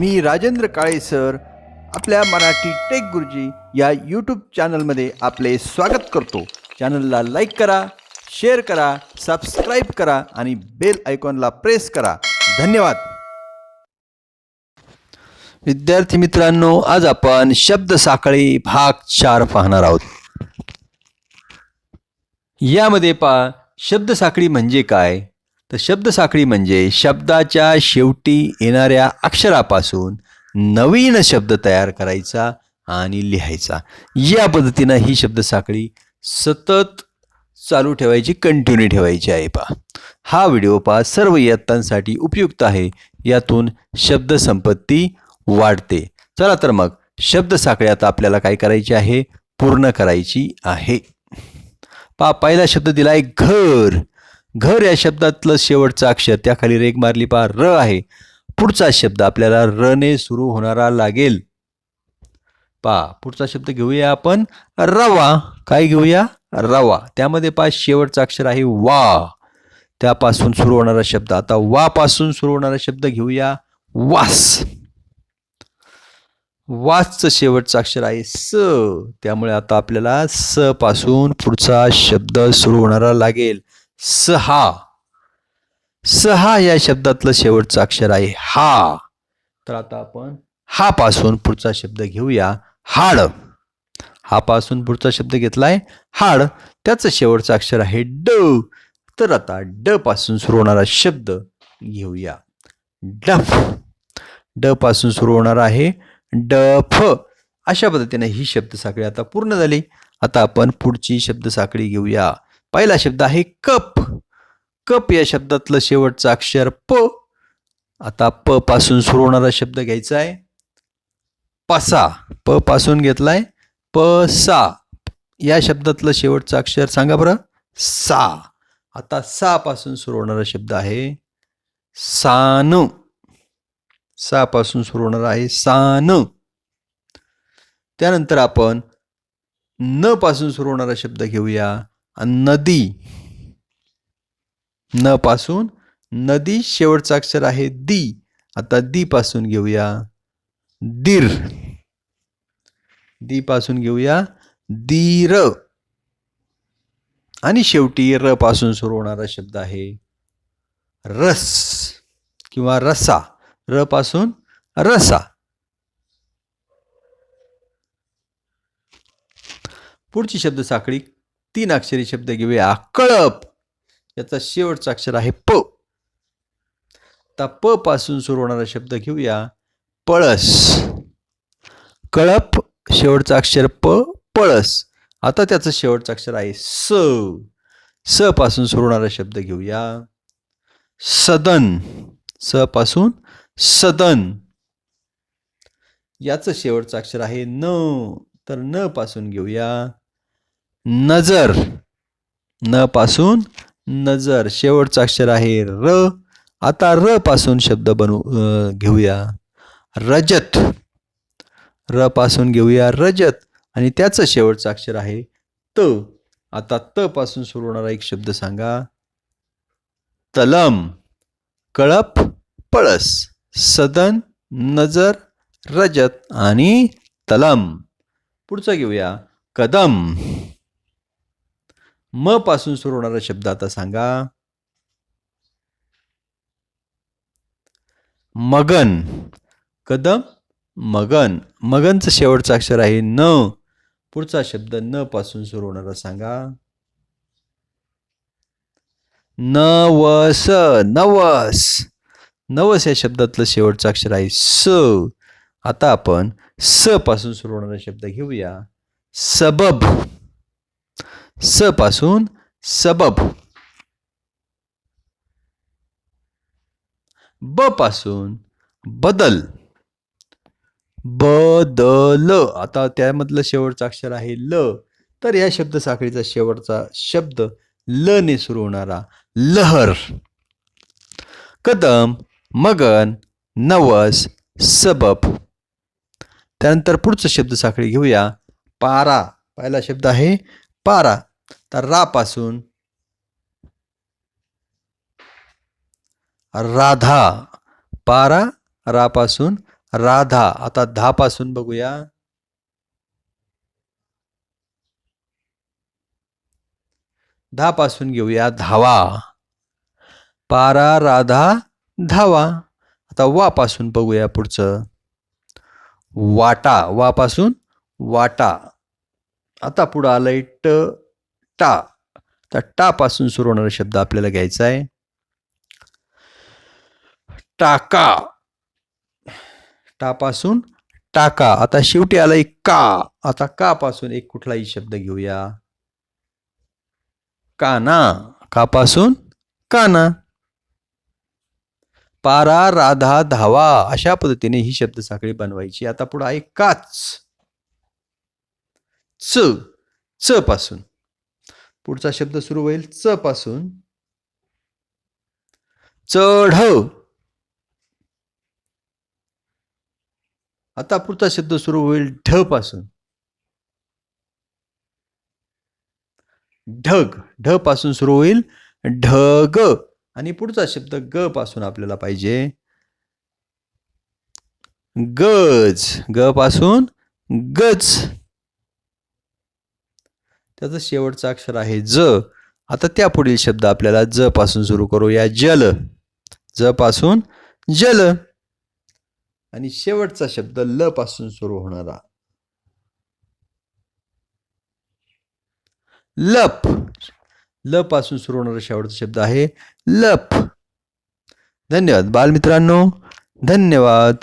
मी Rajendra Kale sir. आपल्या Marathi take गुरुजी या यूट्यूब चॅनलमध्ये आपले स्वागत करतो. चॅनलला लाईक करा शेअर करा सबस्क्राईब करा आणि बेल आयकॉनला प्रेस करा. धन्यवाद. विद्यार्थी मित्रांनो आज आपण शब्द साखळी भाग चार पाहणार आहोत. यामध्ये पा शब्द साखळी म्हणजे काय? तर शब्द साखळी म्हणजे शब्दाच्या शेवटी येणाऱ्या अक्षरापासून नवीन शब्द तयार करायचा आणि लिहायचा. या पद्धतीनं ही शब्द साखळी सतत चालू ठेवायची कंटिन्यू ठेवायची आहे पा हा व्हिडिओ पा सर्व इयत्तांसाठी उपयुक्त आहे. यातून शब्दसंपत्ती वाढते. चला तर मग शब्द साखळी आता आपल्याला काय करायची आहे? पूर्ण करायची आहे. पा पहिला शब्द दिला आहे घर. घर या शब्दातलं शेवटचं अक्षर त्याखाली रेग मारली पहा र आहे. पुढचा शब्द आपल्याला रने सुरू होणारा लागेल. पा पुढचा शब्द घेऊया आपण. रवा काय घेऊया? रवा. त्यामध्ये पा शेवटचा अक्षर आहे वा. त्यापासून सुरू होणारा शब्द. आता वा पासून सुरू होणारा शब्द घेऊया. वास. वासचं शेवटचं अक्षर आहे स. त्यामुळे आता आपल्याला स पासून पुढचा शब्द सुरू होणारा लागेल. सहा. सहा या शब्दातलं शेवटचं अक्षर आहे हा. तर आता आपण हा पासून पुढचा शब्द घेऊया हाड. हा पासून पुढचा शब्द घेतलाय हाड. त्याचं शेवटचं अक्षर आहे ड. तर आता ड पासून सुरू होणारा शब्द घेऊया. डफ. ड पासून सुरू होणार आहे डफ. अशा पद्धतीने ही शब्द साखळी आता पूर्ण झाली. आता आपण पुढची शब्द साखळी घेऊया. पहिला शब्द आहे कप. कप या शब्दातलं शेवटचं अक्षर प. आता प पासून सुरू होणारा शब्द घ्यायचा आहे. पसा. प पासून घेतलाय. प सा या शब्दातलं शेवटचं अक्षर सांगा बरं. सा. आता सा पासून सुरू होणारा शब्द आहे सान. सा पासून सुरू होणार आहे सान. त्यानंतर आपण न पासून सुरू होणारा शब्द घेऊया. नदी. न पासून नदी शेवटचं अक्षर आहे दी. आता दी पासून घेऊया दीर. दी पासून घेऊया दीर. आणि शेवटी र पासून सुरू होणारा शब्द आहे रस किंवा रसा. र पासून रसा. पुढची शब्द साखळी. तीन अक्षरी शब्द घेऊया. कळप. याचा शेवटचा अक्षर आहे प. आता प पासून सुरू होणारा शब्द घेऊया. पळस. कळप शेवटचा अक्षर प पळस. आता त्याचं शेवटचं अक्षर आहे स. स पासून सुरू होणारा शब्द घेऊया. सदन. स पासून सदन. याचं शेवटचं अक्षर आहे न. तर न पासून घेऊया. नजर. न पासून नजर. शेवटचं अक्षर आहे र. आता र पासून शब्द बनवू घेऊया. रजत. र पासून घेऊया रजत. आणि त्याचं शेवटचं अक्षर आहे त. आता त पासून सुरू होणारा एक शब्द सांगा. तलम. कळप. पळस. सदन. नजर. रजत. आणि तलम. पुढचं घेऊया. कदम. म पासून सुरू होणारा शब्द आता सांगा. मगन. कदम मगन. मगनचं शेवटचं अक्षर आहे न. पुढचा शब्द न पासून सुरू होणारा सांगा. नवस नवस. नवस या शब्दातलं शेवटचं अक्षर आहे स. आता आपण स पासून सुरू होणारा शब्द घेऊया. सबब. स पासून सबब. ब पासून बदल. बदल. आता त्यामधलं शेवटचं अक्षर आहे ल. तर या शब्द साखळीचा शेवटचा शब्द ल ने सुरू होणारा लहर. कदम मगन नवस सबब. त्यानंतर पुढचं शब्द साखळी घेऊया. पारा. पहिला शब्द आहे पारा. तर रा पासून राधा पारा रापासून राधा. आता धा पासून बघूया. धा पासून घेऊया धावा. पारा राधा धावा. आता वा पासून बघूया पुढचं. वाटा वा पासून वाटा. आता पुढं आलंय ट. टा. तर टापासून सुरू होणारा शब्द आपल्याला घ्यायचा आहे. टाका. टापासून टाका. आता शेवटी आलाय का. आता का पासून एक कुठलाही शब्द घेऊया. काना. कापासून काना. पारा राधा धावा अशा पद्धतीने ही शब्द साखळी बनवायची. आता पुढे आहे काच. च. च पासून. पुढचा शब्द सुरू होईल च पासून. चढ. आता पुढचा शब्द सुरू होईल ढ पासून. ढग. ढ पासून सुरू होईल ढग. आणि पुढचा शब्द ग पासून आपल्याला पाहिजे. गज. ग पासून गज. त्याचं शेवटचं अक्षर आहे ज. आता त्या पुढील शब्द आपल्याला ज पासून सुरू करूया जल ज पासून जल. आणि शेवटचा शब्द ल पासून सुरू होणारा. लप ल पासून सुरू होणारा शेवटचा शब्द आहे लप. धन्यवाद बालमित्रांनो. धन्यवाद.